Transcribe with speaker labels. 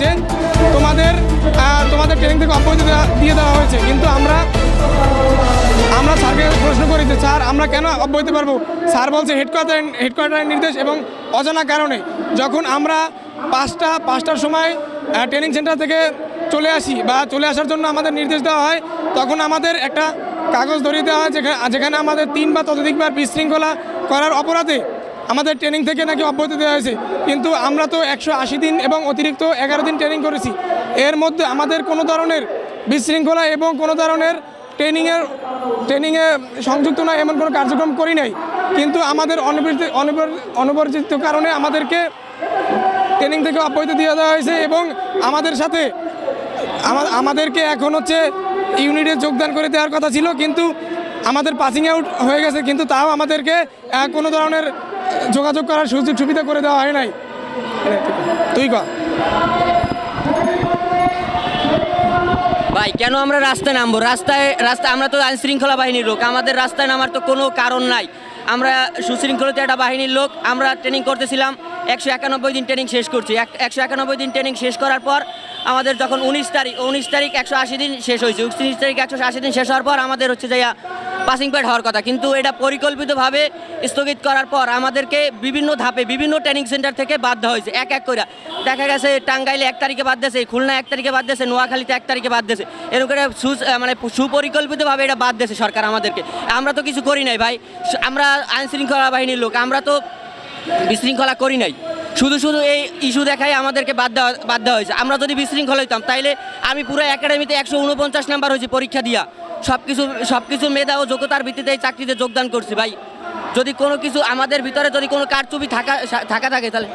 Speaker 1: যে তোমাদের তোমাদের ট্রেনিং থেকে অব্যাহতি দিয়ে দেওয়া হয়েছে। কিন্তু আমরা আমরা স্যারকে প্রশ্ন করি যে, স্যার, আমরা কেন অব্যাহতি পারব? স্যার বলছে হেডকোয়ার্টার হেডকোয়ার্টারের নির্দেশ এবং অজানা কারণে। যখন আমরা পাঁচটা, পাঁচটার সময় ট্রেনিং সেন্টার থেকে চলে আসি বা চলে আসার জন্য আমাদের নির্দেশ দেওয়া হয়, তখন আমাদের একটা কাগজ ধরিয়ে দেওয়া হয় যেখানে আমাদের তিন বা ততোধিকবার বিশৃঙ্খলা করার অপরাধে আমাদের ট্রেনিং থেকে নাকি অব্যাহতি দেওয়া হয়েছে। কিন্তু আমরা তো একশো আশি দিন এবং অতিরিক্ত এগারো দিন ট্রেনিং করেছি। এর মধ্যে আমাদের কোনো ধরনের বিশৃঙ্খলা এবং কোনো ধরনের ট্রেনিংয়ের ট্রেনিংয়ে সংযুক্ত নয় এমন কোনো কার্যক্রম করি নাই। কিন্তু আমাদের অনবরত অনবর- অনবরতিত কারণে আমাদেরকে ট্রেনিং থেকে অব্যাহতি দিয়ে দেওয়া হয়েছে এবং আমাদের সাথে আমাদেরকে এখন হচ্ছে ইউনিটে যোগদান করে দেওয়ার কথা ছিল। কিন্তু আমাদের পাসিং আউট হয়ে গেছে। কিন্তু তাও আমাদেরকে কোনো ধরনের যোগাযোগ করার সুযোগ সুবিধা করে দেওয়া হয় নাই। তুই ক।
Speaker 2: ভাই, কেন আমরা রাস্তায় নামবো? রাস্তায় রাস্তায় আমরা তো আইন শৃঙ্খলা বাহিনীর লোক। আমাদের রাস্তায় নামার তো কোনো কারণ নাই। আমরা সুশৃঙ্খলিত একটা বাহিনীর লোক। আমরা ট্রেনিং করতেছিলাম। একশো একানব্বই দিন ট্রেনিং শেষ করছি। এক- একশো একানব্বই দিন ট্রেনিং শেষ করার পর আমাদের যখন উনিশ তারিখ উনিশ তারিখ একশো আশি দিন শেষ হয়েছে। উনিশ তারিখ একশো আশি দিন শেষ হওয়ার পর আমাদের হচ্ছে যাইয়া পাসিং প্যাড হওয়ার কথা। কিন্তু এটা পরিকল্পিতভাবে স্থগিত করার পর আমাদেরকে বিভিন্ন ধাপে, বিভিন্ন ট্রেনিং সেন্টার থেকে দেওয়া হয়েছে, এক এক করে দেখা গেছে টাঙ্গাইলে এক তারিখে বাদ দিয়েছে খুলনা এক তারিখে বাদ দিয়েছে, নোয়াখালীতে এক তারিখে বাদ দিয়েছে। এরকম করে সু- মানে সুপরিকল্পিতভাবে এটা বাদ দিয়েছে সরকার আমাদেরকে। আমরা তো কিছু করি নাই ভাই। আমরা আইন শৃঙ্খলা বাহিনীর লোক, আমরা তো বিশৃঙ্খলা করি নাই। শুধু শুধু এই ইস্যু দেখাই আমাদেরকে বাদ দেওয়া বাদ দেওয়া হয়েছে। আমরা যদি বিশৃঙ্খলা হইতাম, তাইলে আমি পুরো একাডেমিতে একশো উনপঞ্চাশ নাম্বার হয়েছি পরীক্ষা দিয়া। সব কিছু সব কিছু মেধা ও যোগ্যতার ভিত্তিতে এই চাকরিতে যোগদান করছি ভাই। যদি কোনো কিছু আমাদের ভিতরে যদি কোনো কারচুপি থাকা থাকা থাকে তাহলে